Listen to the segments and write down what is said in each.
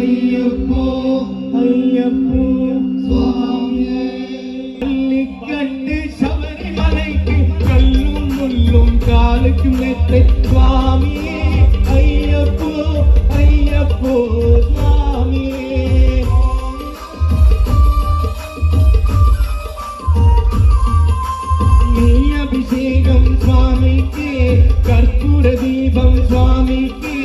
ஐயப்போ ஐயப்போ சுவாமியே கண்டு சபரிமலைக்கு கல்லும் முள்ளும் காலுக்கு மெத்தை சுவாமியே ஐயப்போ ஐயப்போ சுவாமியே நீ அபிஷேகம் சுவாமிக்கு கற்பூர தீபம் சுவாமிக்கு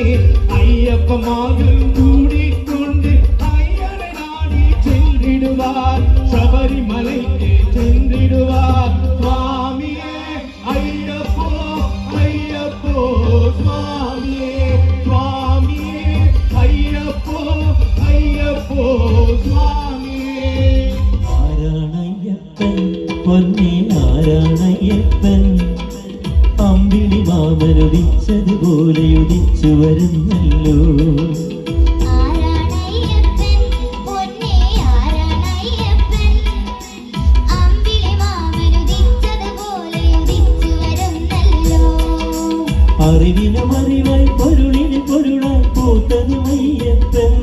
അറിവിനും അറിവായി പൊരുളിന് പൊരുളായി പൂത്തത് മയ്യപ്പൻ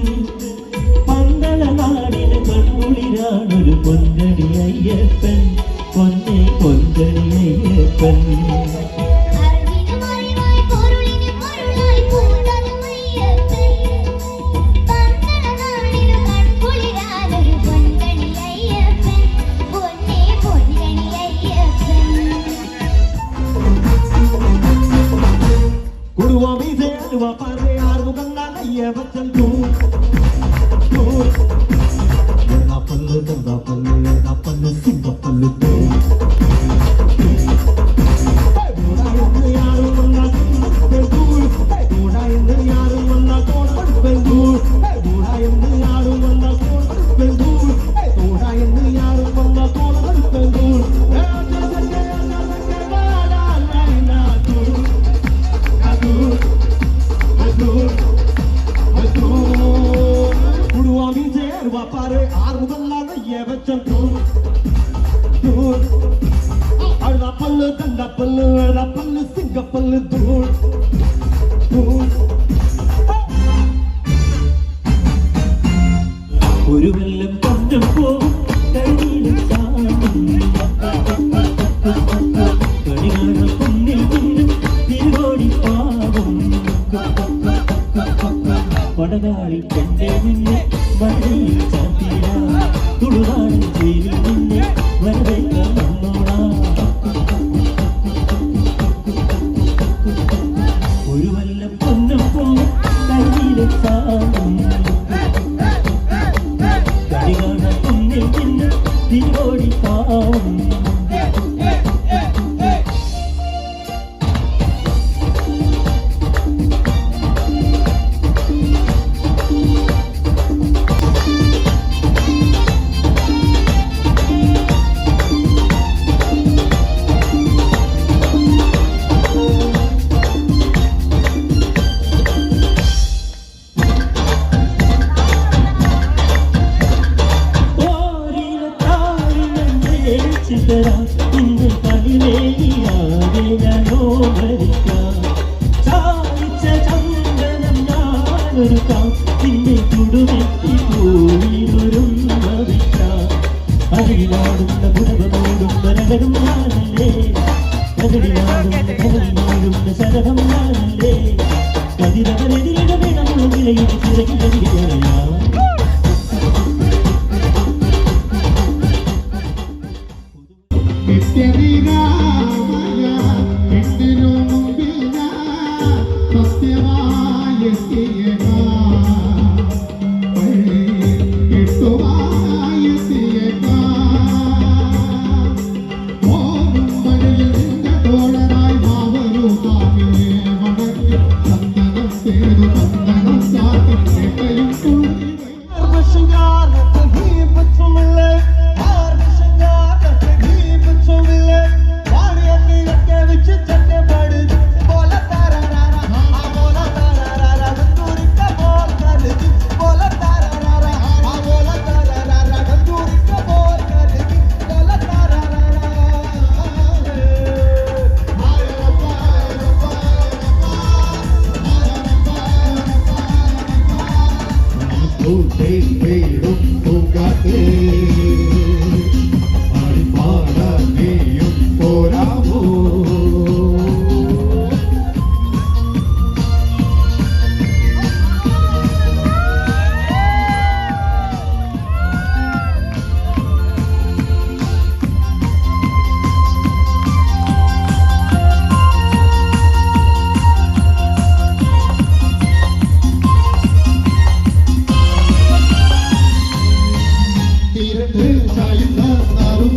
പന്തള നാടിന് കൺകുളിരാണൊരു പൊന്നടി അയ്യപ്പൻ. പൊന്നെ പൊന്തടി അയ്യപ്പൻ. పళ్ళు పళ్ళు సుంగ పళ్ళు Kurular சரகம் கதிரவன் எதிரிடமே நம்முடைய திரையில் திரையில்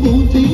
പൂജ